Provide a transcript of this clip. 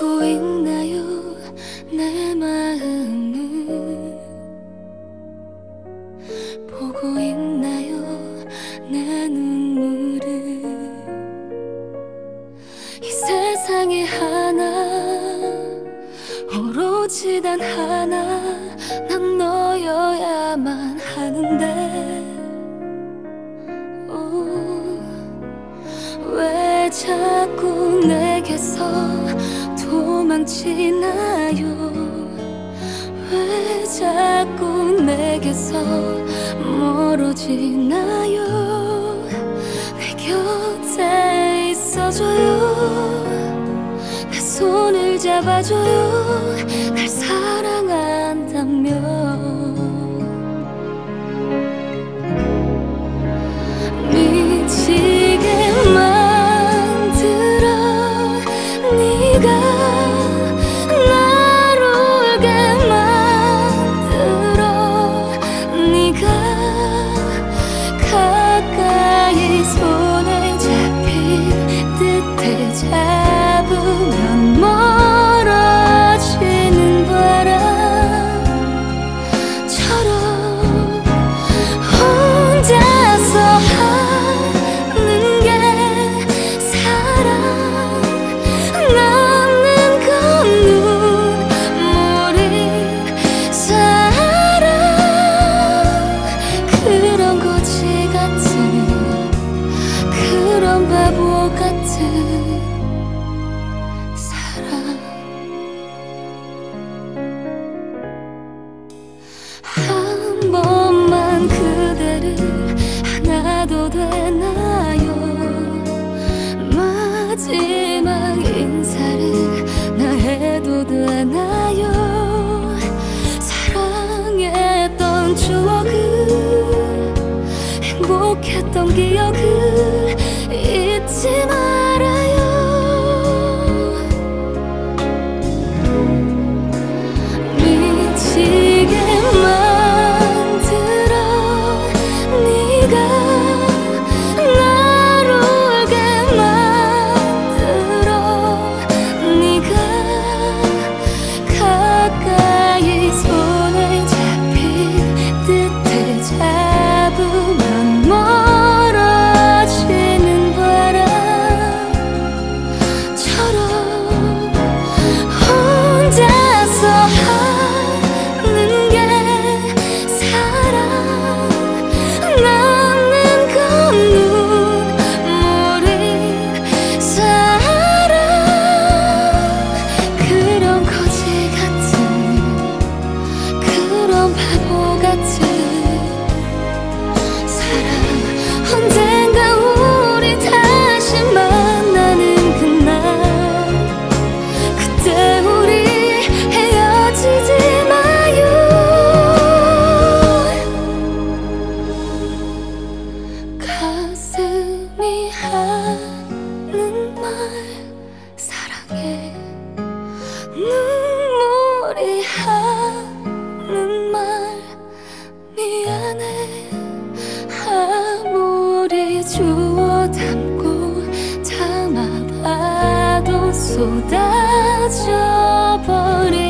듣고 있나요? 내 마음을 보고 있나요? 내 눈물을 이 세상에 하나 오로지 단 하나 난 너여야만 하는데. 오, 왜 자꾸 내게서 도망치나요. 왜 자꾸 내게서 멀어지나요? 내 곁에 있어줘요. 내 손을 잡아줘요. 날 사랑한다 바보 같은 마지막 인사를 나 해도 되나요? 사랑했던 추억을 행복했던 기억을 주워 담고 담아봐도 쏟아져 버리는